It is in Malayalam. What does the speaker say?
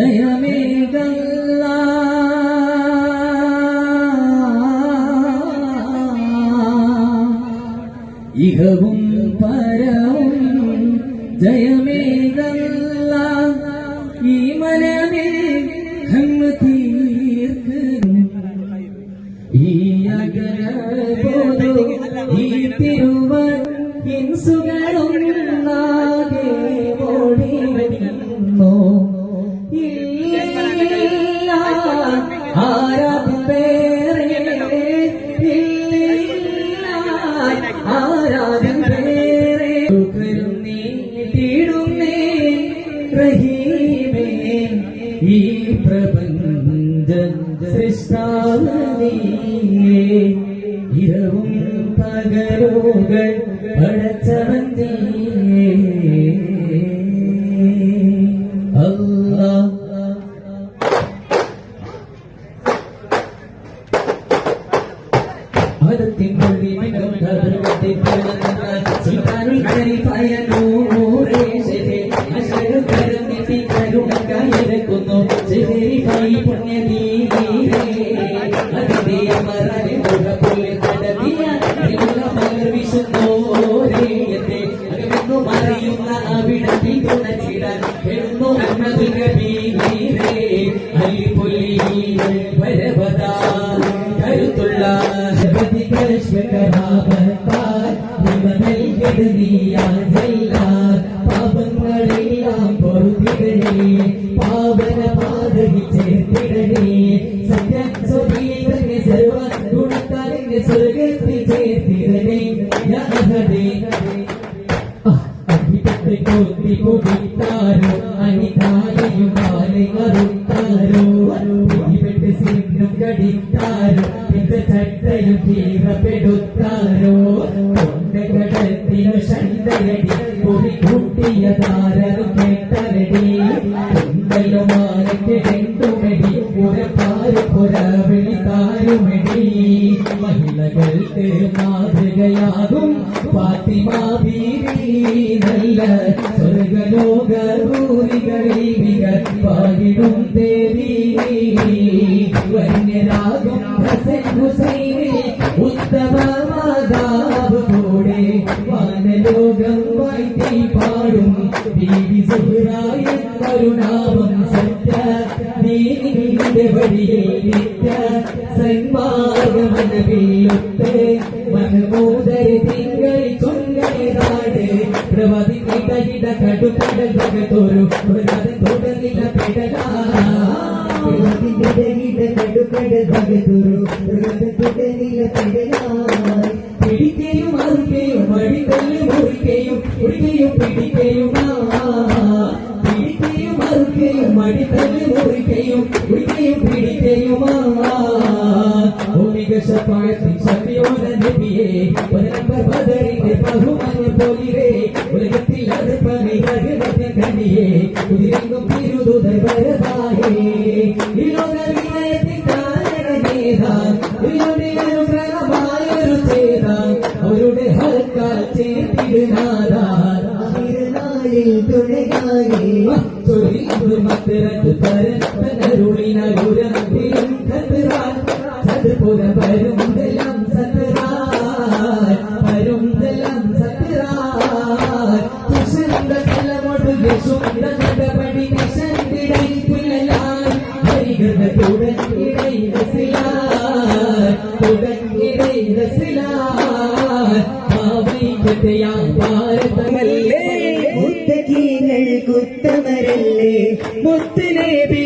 ജയമേകല്ല ഇഹവും പരവും ജയമേതല്ല. ഈ മനമേ തീർക്കും ഈ അകലബോധം ഈ തിരുവൻ ഇൻസുകളൊന്നാകെ ഈ പ്രപഞ്ച സൃഷ്ടാവനീയേ ഇരവും പകലുകൾ പടച്ചവൻ നീയേ അല്ലാ. മതത്തിൻ പൊളിമികം ധർമ്മത്തെ പിറന്ന പാപങ്ങളെല്ലാം പൊറുതിടണേ പാവന പാതകി ചേർത്തിടണേ സത്യ സ്വീകരണ സർവ ഗുണത്താലിന്റെ സ്വർഗത്തിൽ ചേർത്തിടണേ യാഹദേ കൊത്തി കുടിത്താരോ അനിതാലയും മാലയറുത്താരോ പിടിപെട്ട് സിന്നും കടിത്താരോ പിന്ന ചട്ടയും കീറപ്പെടുത്താരോ കൊണ്ടകടത്തിനു ശണ്ടയടി പൊടി കൂട്ടിയ താരനു വിളിത്താരുമടി മഹിളകൾക്ക് മാതൃകയാകും ഫാത്തിമ ബീവി നല്ല സ്വർഗലോക ഭൂരികളിൽ പാടിടും ദേവി വന്യരാകും ഹസൻ ഹുസൈനെ ഉത്തമ മാതാവ് കൂടെ വാനലോകം വാഴ്ത്തി പാടും ബീവി സുഹറായ കരുണാവം സത്യ നീതിയുടെ വഴിയിൽ നിത്യ സന്മാർഗമനവില്ലൊത്ത് മനമോദര തിങ്കളി ചൊങ്കനാട് പ്രവതി ഇടയിട കടുക്കടൽ ജഗത്തോരു പ്രകട തുടങ്ങില്ല പെടല. പിടിക്കുകയും മറുകയും മടിതല്ല് മുറിക്കുകയും പിടിക്കുകയും പിടിക്കുകയും പിടിക്കുകയും മറുകയും മടിതല്ല് മുറിക്കുകയും ഭൂമിക ശപായത്തിൽ ശക്തിയോടെ നബിയെ ഒരു നമ്പർ ബദറിന്റെ ബഹുമാന പോലിരേ ഉലകത്തിൽ അത് പണിതകത്തെ കണ്ണിയെ. കുതിരെങ്കും തിരുതുതർ വരതായേ ഈ ലോക വിനയത്തിൻ കാരണനേതാൻ ഉയരുടെ അനുഗ്രഹമായൊരു ചേതാൻ. അവരുടെ ഹർക്കാൽ ചേർത്തിടുന്നാഥാൻ ചൊല്ലിതു മത്തിരത്ത് പരപ്പനരുളിനരുരത്തിലും കത്തിറാൻ മുത്തകീങ്ങൾ കുത്തമരല്ലേ? മുത്തുനബി